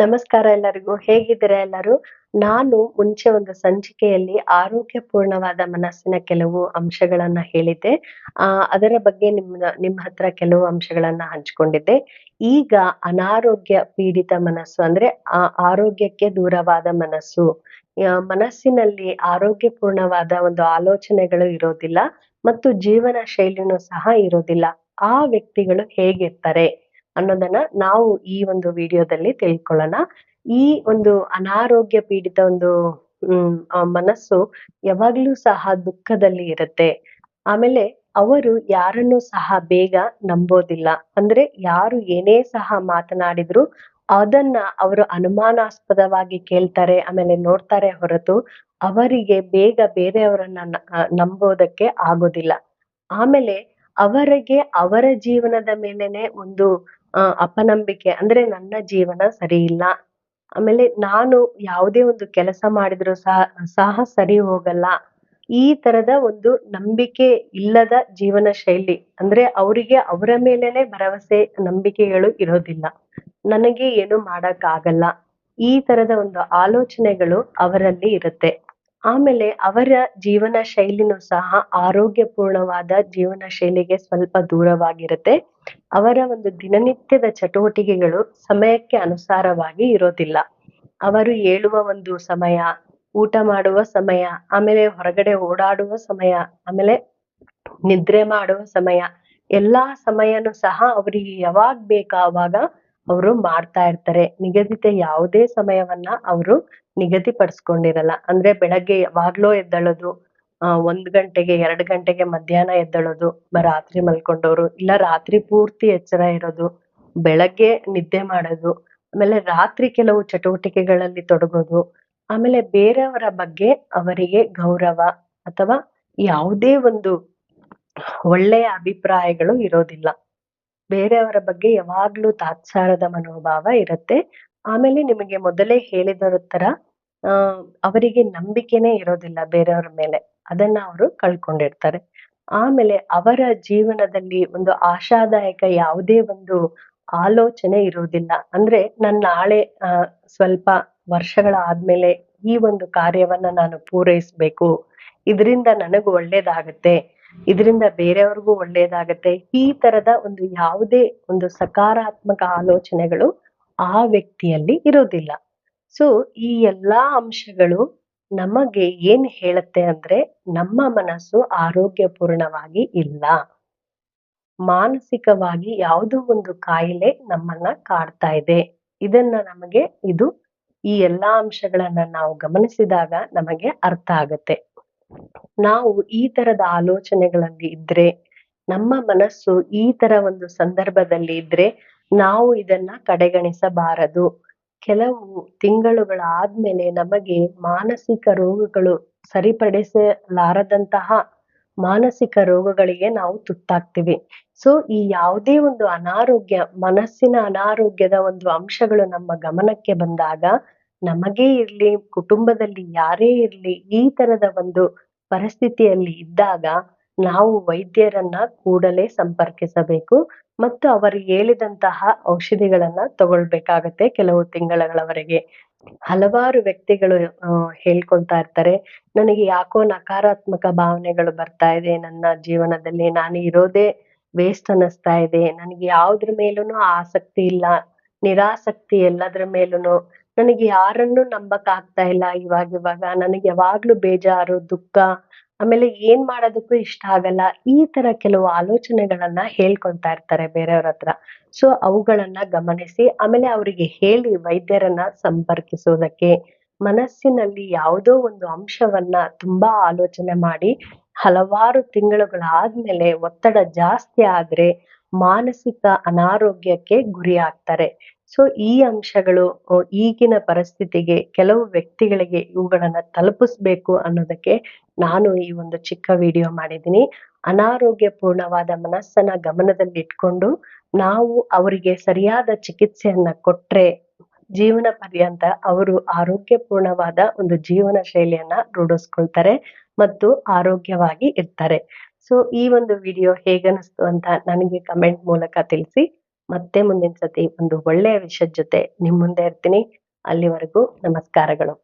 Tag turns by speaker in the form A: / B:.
A: ನಮಸ್ಕಾರ ಎಲ್ಲರಿಗೂ. ಹೇಗಿದ್ದೀರಾ ಎಲ್ಲರೂ? ನಾನು ಮುಂಚೆ ಒಂದು ಸಂಚಿಕೆಯಲ್ಲಿ ಆರೋಗ್ಯಪೂರ್ಣವಾದ ಮನಸ್ಸಿನ ಕೆಲವು ಅಂಶಗಳನ್ನ ಹೇಳಿದ್ದೆ. ಆ, ಅದರ ಬಗ್ಗೆ ನಿಮ್ಮ ನಿಮ್ಮ ಹತ್ರ ಕೆಲವು ಅಂಶಗಳನ್ನ ಹಂಚಿಕೊಂಡಿದ್ದೆ. ಈಗ ಅನಾರೋಗ್ಯ ಪೀಡಿತ ಮನಸ್ಸು ಅಂದ್ರೆ, ಆ, ಆರೋಗ್ಯಕ್ಕೆ ದೂರವಾದ ಮನಸ್ಸು. ಮನಸ್ಸಿನಲ್ಲಿ ಆರೋಗ್ಯಪೂರ್ಣವಾದ ಒಂದು ಆಲೋಚನೆಗಳು ಇರೋದಿಲ್ಲ, ಮತ್ತು ಜೀವನ ಶೈಲಿನೂ ಸಹ ಇರೋದಿಲ್ಲ. ಆ ವ್ಯಕ್ತಿಗಳು ಹೇಗಿರ್ತಾರೆ? ಅನ್ನೋದನ್ನ ನಾವು ಈ ಒಂದು ವಿಡಿಯೋದಲ್ಲಿ ತಿಳ್ಕೊಳ್ಳೋಣ. ಈ ಒಂದು ಅನಾರೋಗ್ಯ ಪೀಡಿತ ಒಂದು, ಹ್ಮ್ ಮನಸ್ಸು ಯಾವಾಗ್ಲೂ ಸಹ ದುಃಖದಲ್ಲಿ ಇರುತ್ತೆ. ಆಮೇಲೆ ಅವರು ಯಾರನ್ನು ಸಹ ಬೇಗ ನಂಬೋದಿಲ್ಲ. ಅಂದ್ರೆ ಯಾರು ಏನೇ ಸಹ ಮಾತನಾಡಿದ್ರು ಅದನ್ನ ಅವರು ಅನುಮಾನಾಸ್ಪದವಾಗಿ ಕೇಳ್ತಾರೆ, ಆಮೇಲೆ ನೋಡ್ತಾರೆ ಹೊರತು ಅವರಿಗೆ ಬೇಗ ಬೇರೆಯವರನ್ನ ನಂಬೋದಕ್ಕೆ ಆಗೋದಿಲ್ಲ. ಆಮೇಲೆ ಅವರಿಗೆ ಅವರ ಜೀವನದ ಮೇಲೆನೆ ಒಂದು ಅಹ್ ಅಪನಂಬಿಕೆ ಅಂದ್ರೆ ನನ್ನ ಜೀವನ ಸರಿ ಇಲ್ಲ ಆಮೇಲೆ ನಾನು ಯಾವುದೇ ಒಂದು ಕೆಲಸ ಮಾಡಿದ್ರು ಸಹ ಸಹ ಸರಿ ಹೋಗಲ್ಲ. ಈ ತರದ ಒಂದು ನಂಬಿಕೆ ಇಲ್ಲದ ಜೀವನ ಶೈಲಿ ಅಂದ್ರೆ ಅವರಿಗೆ ಅವರ ಮೇಲೆನೆ ಭರವಸೆ, ನಂಬಿಕೆಗಳು ಇರೋದಿಲ್ಲ. ನನಗೆ ಏನು ಮಾಡಕ್ಕಾಗಲ್ಲ. ಈ ತರದ ಒಂದು ಆಲೋಚನೆಗಳು ಅವರಲ್ಲಿ ಇರುತ್ತೆ. ಆಮೇಲೆ ಅವರ ಜೀವನ ಶೈಲಿನೂ ಸಹ ಆರೋಗ್ಯಪೂರ್ಣವಾದ ಜೀವನ ಶೈಲಿಗೆ ಸ್ವಲ್ಪ ದೂರವಾಗಿರುತ್ತೆ. ಅವರ ಒಂದು ದಿನನಿತ್ಯದ ಚಟುವಟಿಕೆಗಳು ಸಮಯಕ್ಕೆ ಅನುಸಾರವಾಗಿ ಇರೋದಿಲ್ಲ. ಅವರು ಏಳುವ ಒಂದು ಸಮಯ, ಊಟ ಮಾಡುವ ಸಮಯ, ಆಮೇಲೆ ಹೊರಗಡೆ ಓಡಾಡುವ ಸಮಯ, ಆಮೇಲೆ ನಿದ್ರೆ ಮಾಡುವ ಸಮಯ, ಎಲ್ಲಾ ಸಮಯನೂ ಸಹ ಅವರಿಗೆ ಯಾವಾಗ್ ಬೇಕಾ ಅವಾಗ ಅವರು ಮಾಡ್ತಾ ಇರ್ತಾರೆ. ನಿಗದಿತ ಯಾವುದೇ ಸಮಯವನ್ನ ಅವರು ನಿಗದಿಪಡಿಸ್ಕೊಂಡಿರಲ್ಲ. ಅಂದ್ರೆ ಬೆಳಗ್ಗೆ ಯಾವಾಗ್ಲೋ ಎದ್ದಳೋದು ಒಂದ್ ಗಂಟೆಗೆ, ಎರಡ್ ಗಂಟೆಗೆ ಮಧ್ಯಾಹ್ನ ಎದ್ದಳೋದು ರಾತ್ರಿ ಮಲ್ಕೊಂಡವ್ರು, ಇಲ್ಲ ರಾತ್ರಿ ಪೂರ್ತಿ ಎಚ್ಚರ ಇರೋದು, ಬೆಳಗ್ಗೆ ನಿದ್ದೆ ಮಾಡೋದು, ಆಮೇಲೆ ರಾತ್ರಿ ಕೆಲವು ಚಟುವಟಿಕೆಗಳಲ್ಲಿ ತೊಡಗೋದು, ಆಮೇಲೆ ಬೇರೆಯವರ ಬಗ್ಗೆ ಅವರಿಗೆ ಗೌರವ ಅಥವಾ ಯಾವುದೇ ಒಂದು ಒಳ್ಳೆಯ ಅಭಿಪ್ರಾಯಗಳು ಇರೋದಿಲ್ಲ. ಬೇರೆಯವರ ಬಗ್ಗೆ ಯಾವಾಗ್ಲೂ ತಾತ್ಸಾರದ ಮನೋಭಾವ ಇರುತ್ತೆ. ಆಮೇಲೆ ನಿಮಗೆ ಮೊದಲೇ ಹೇಳಿದರ ತರ ಅವರಿಗೆ ನಂಬಿಕೆನೇ ಇರೋದಿಲ್ಲ ಬೇರೆಯವರ ಮೇಲೆ. ಅದನ್ನ ಅವರು ಕಳ್ಕೊಂಡಿರ್ತಾರೆ. ಆಮೇಲೆ ಅವರ ಜೀವನದಲ್ಲಿ ಒಂದು ಆಶಾದಾಯಕ ಯಾವುದೇ ಒಂದು ಆಲೋಚನೆ ಇರುವುದಿಲ್ಲ ಅಂದ್ರೆ ನನ್ನ ನಾಳೆ ಸ್ವಲ್ಪ ವರ್ಷಗಳ ಆದ್ಮೇಲೆ ಈ ಒಂದು ಕಾರ್ಯವನ್ನ ನಾನು ಪೂರೈಸ್ಬೇಕು. ಇದರಿಂದ ನನಗೂ ಒಳ್ಳೇದಾಗತ್ತೆ. ಇದರಿಂದ ಬೇರೆಯವ್ರಿಗೂ ಒಳ್ಳೇದಾಗತ್ತೆ. ಈ ತರದ ಒಂದು ಯಾವುದೇ ಒಂದು ಸಕಾರಾತ್ಮಕ ಆಲೋಚನೆಗಳು ಆ ವ್ಯಕ್ತಿಯಲ್ಲಿ ಇರೋದಿಲ್ಲ ಸೊ ಈ ಎಲ್ಲಾ ಅಂಶಗಳು ನಮಗೆ ಏನ್ ಹೇಳುತ್ತೆ ಅಂದ್ರೆ ನಮ್ಮ ಮನಸ್ಸು ಆರೋಗ್ಯಪೂರ್ಣವಾಗಿ ಇಲ್ಲ. ಮಾನಸಿಕವಾಗಿ ಯಾವುದೋ ಒಂದು ಕಾಯಿಲೆ ನಮ್ಮನ್ನ ಕಾಡ್ತಾ ಇದೆ. ಇದನ್ನ ನಮಗೆ ಇದು ಈ ಎಲ್ಲಾ ಅಂಶಗಳನ್ನ ನಾವು ಗಮನಿಸಿದಾಗ ನಮಗೆ ಅರ್ಥ ಆಗತ್ತೆ. ನಾವು ಈ ತರದ ಆಲೋಚನೆಗಳಲ್ಲಿ ಇದ್ರೆ, ನಮ್ಮ ಮನಸ್ಸು ಈ ತರ ಒಂದು ಸಂದರ್ಭದಲ್ಲಿ ಇದ್ರೆ ನಾವು ಇದನ್ನ ಕಡೆಗಣಿಸಬಾರದು. ಕೆಲವು ತಿಂಗಳುಗಳಾದ್ಮೇಲೆ ನಮಗೆ ಮಾನಸಿಕ ರೋಗಗಳು ಸರಿಪಡಿಸಲಾರದಂತಹ ಮಾನಸಿಕ ರೋಗಗಳಿಗೆ ನಾವು ತುತ್ತಾಗ್ತೀವಿ. ಸೊ ಈ ಯಾವುದೇ ಒಂದು ಅನಾರೋಗ್ಯ, ಮನಸ್ಸಿನ ಅನಾರೋಗ್ಯದ ಒಂದು ಅಂಶಗಳು ನಮ್ಮ ಗಮನಕ್ಕೆ ಬಂದಾಗ ನಮಗೇ ಇರ್ಲಿ, ಕುಟುಂಬದಲ್ಲಿ ಯಾರೇ ಇರ್ಲಿ, ಈ ತರದ ಒಂದು ಪರಿಸ್ಥಿತಿಯಲ್ಲಿ ಇದ್ದಾಗ ನಾವು ವೈದ್ಯರನ್ನ ಕೂಡಲೇ ಸಂಪರ್ಕಿಸಬೇಕು ಮತ್ತು ಅವರು ಹೇಳಿದಂತಹ ಔಷಧಿಗಳನ್ನ ತಗೊಳ್ಬೇಕಾಗತ್ತೆ ಕೆಲವು ತಿಂಗಳಗಳವರೆಗೆ. ಹಲವಾರು ವ್ಯಕ್ತಿಗಳು ಹೇಳ್ಕೊಳ್ತಾ ಇರ್ತಾರೆ, ನನಗೆ ಯಾಕೋ ನಕಾರಾತ್ಮಕ ಭಾವನೆಗಳು ಬರ್ತಾ ಇದೆ, ನನ್ನ ಜೀವನದಲ್ಲಿ ನಾನು ಇರೋದೇ ವೇಸ್ಟ್ ಅನ್ನಿಸ್ತಾ ಇದೆ, ನನಗೆ ಯಾವ್ದ್ರ ಮೇಲೂನು ಆಸಕ್ತಿ ಇಲ್ಲ, ನಿರಾಸಕ್ತಿ ಎಲ್ಲದ್ರ ಮೇಲೂನು ನನಗೆ ಯಾರನ್ನು ನಂಬಕ್ ಆಗ್ತಾ ಇಲ್ಲ ಇವಾಗ ಇವಾಗ. ನನಗೆ ಯಾವಾಗ್ಲೂ ಬೇಜಾರು, ದುಃಖ, ಆಮೇಲೆ ಏನ್ ಮಾಡೋದಕ್ಕೂ ಇಷ್ಟ ಆಗಲ್ಲ. ಈ ತರ ಕೆಲವು ಆಲೋಚನೆಗಳನ್ನ ಹೇಳ್ಕೊಳ್ತಾ ಇರ್ತಾರೆ ಬೇರೆಯವ್ರ ಹತ್ರ. ಸೊ ಅವುಗಳನ್ನ ಗಮನಿಸಿ, ಆಮೇಲೆ ಅವರಿಗೆ ಹೇಳಿ ವೈದ್ಯರನ್ನ ಸಂಪರ್ಕಿಸೋದಕ್ಕೆ ಮನಸ್ಸಿನಲ್ಲಿ ಯಾವುದೋ ಒಂದು ಅಂಶವನ್ನ ತುಂಬಾ ಆಲೋಚನೆ ಮಾಡಿ, ಹಲವಾರು ತಿಂಗಳುಗಳಾದ್ಮೇಲೆ ಒತ್ತಡ ಜಾಸ್ತಿ ಆದ್ರೆ ಮಾನಸಿಕ ಅನಾರೋಗ್ಯಕ್ಕೆ ಗುರಿ ಆಗ್ತಾರೆ ಸೊ ಈ ಅಂಶಗಳು ಈಗಿನ ಪರಿಸ್ಥಿತಿಗೆ ಕೆಲವು ವ್ಯಕ್ತಿಗಳಿಗೆ ಇವುಗಳನ್ನ ತಲುಪಿಸ್ಬೇಕು ಅನ್ನೋದಕ್ಕೆ ನಾನು ಈ ಒಂದು ಚಿಕ್ಕ ವಿಡಿಯೋ ಮಾಡಿದ್ದೀನಿ. ಅನಾರೋಗ್ಯಪೂರ್ಣವಾದ ಮನಸ್ಸನ್ನ ಗಮನದಲ್ಲಿಟ್ಕೊಂಡು ನಾವು ಅವರಿಗೆ ಸರಿಯಾದ ಚಿಕಿತ್ಸೆಯನ್ನ ಕೊಟ್ರೆ ಜೀವನ ಪರ್ಯಂತ ಅವರು ಆರೋಗ್ಯಪೂರ್ಣವಾದ ಒಂದು ಜೀವನ ಶೈಲಿಯನ್ನ ರೂಢಿಸ್ಕೊಳ್ತಾರೆ ಮತ್ತು ಆರೋಗ್ಯವಾಗಿ ಇರ್ತಾರೆ. ಸೊ ಈ ಒಂದು ವಿಡಿಯೋ ಹೇಗನಿಸ್ತು ಅಂತ ನನಗೆ ಕಮೆಂಟ್ ಮೂಲಕ ತಿಳಿಸಿ. ಮತ್ತೆ ಮುಂದಿನ ಸತಿ ಒಂದು ಒಳ್ಳೆಯ ವಿಷಯದ ಜೊತೆ ನಿಮ್ಮ ಮುಂದೆ ಇರ್ತೀನಿ. ಅಲ್ಲಿವರೆಗೂ ನಮಸ್ಕಾರಗಳು.